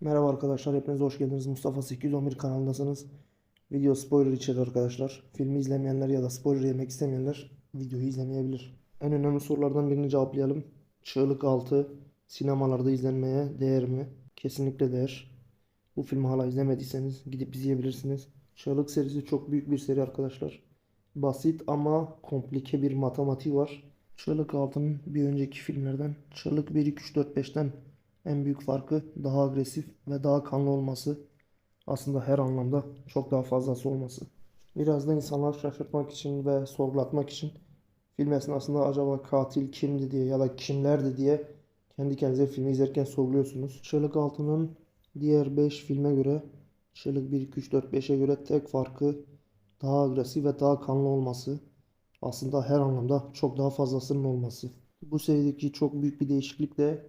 Merhaba arkadaşlar, hepiniz hoş geldiniz. Mustafa 811 kanalındasınız. Video spoiler içeriyor arkadaşlar. Filmi izlemeyenler ya da spoiler yemek istemeyenler videoyu izlemeyebilir. En önemli sorulardan birini cevaplayalım. Çığlık 6 sinemalarda izlenmeye değer mi? Kesinlikle değer. Bu filmi hala izlemediyseniz gidip izleyebilirsiniz. Çığlık serisi çok büyük bir seri arkadaşlar. Basit ama komplike bir matematiği var. Çığlık 6'nın bir önceki filmlerden Çığlık 1, 2, 3, 4, 5'ten en büyük farkı daha agresif ve daha kanlı olması. Aslında her anlamda çok daha fazlası olması. Biraz da insanları şaşırtmak için ve sorgulatmak için film esnasında acaba katil kimdi diye ya da kimlerdi diye kendi kendinize filmi izlerken sorguluyorsunuz. Çığlık 6'nın diğer 5 filme göre Çığlık 1, 2, 3, 4, 5'e göre tek farkı daha agresif ve daha kanlı olması. Aslında her anlamda çok daha fazlasının olması. Bu serideki çok büyük bir değişiklik de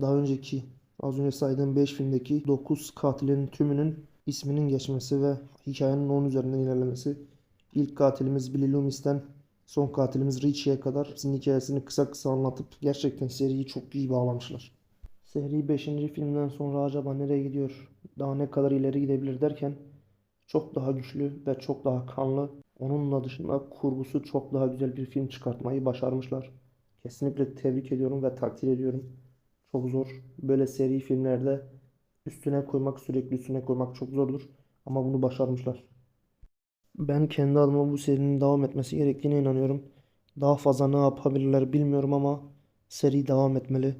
daha önceki az önce saydığım 5 filmdeki 9 katilin tümünün isminin geçmesi ve hikayenin onun üzerinden ilerlemesi. İlk katilimiz Billy Loomis'ten son katilimiz Richie'ye kadar hepsinin hikayesini kısa kısa anlatıp gerçekten seriyi çok iyi bağlamışlar. Seri 5. filmden sonra acaba nereye gidiyor? Daha ne kadar ileri gidebilir derken çok daha güçlü ve çok daha kanlı. Onunla dışında kurgusu çok daha güzel bir film çıkartmayı başarmışlar. Kesinlikle tebrik ediyorum ve takdir ediyorum. Çok zor. Böyle seri filmlerde üstüne koymak, sürekli üstüne koymak çok zordur. Ama bunu başarmışlar. Ben kendi adıma bu serinin devam etmesi gerektiğine inanıyorum. Daha fazla ne yapabilirler bilmiyorum ama seri devam etmeli.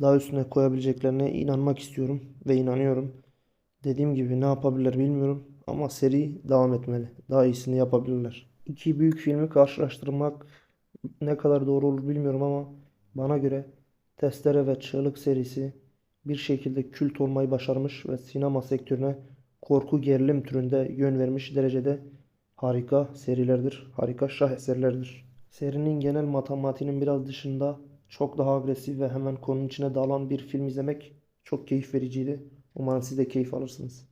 Daha üstüne koyabileceklerine inanmak istiyorum ve inanıyorum. Dediğim gibi ne yapabilirler bilmiyorum ama seri devam etmeli. Daha iyisini yapabilirler. İki büyük filmi karşılaştırmak ne kadar doğru olur bilmiyorum ama bana göre Testere ve Çığlık serisi bir şekilde kült olmayı başarmış ve sinema sektörüne korku gerilim türünde yön vermiş derecede harika serilerdir, harika şah eserlerdir. Serinin genel matematiğinin biraz dışında çok daha agresif ve hemen konunun içine dalan bir film izlemek çok keyif vericiydi. Umarım siz de keyif alırsınız.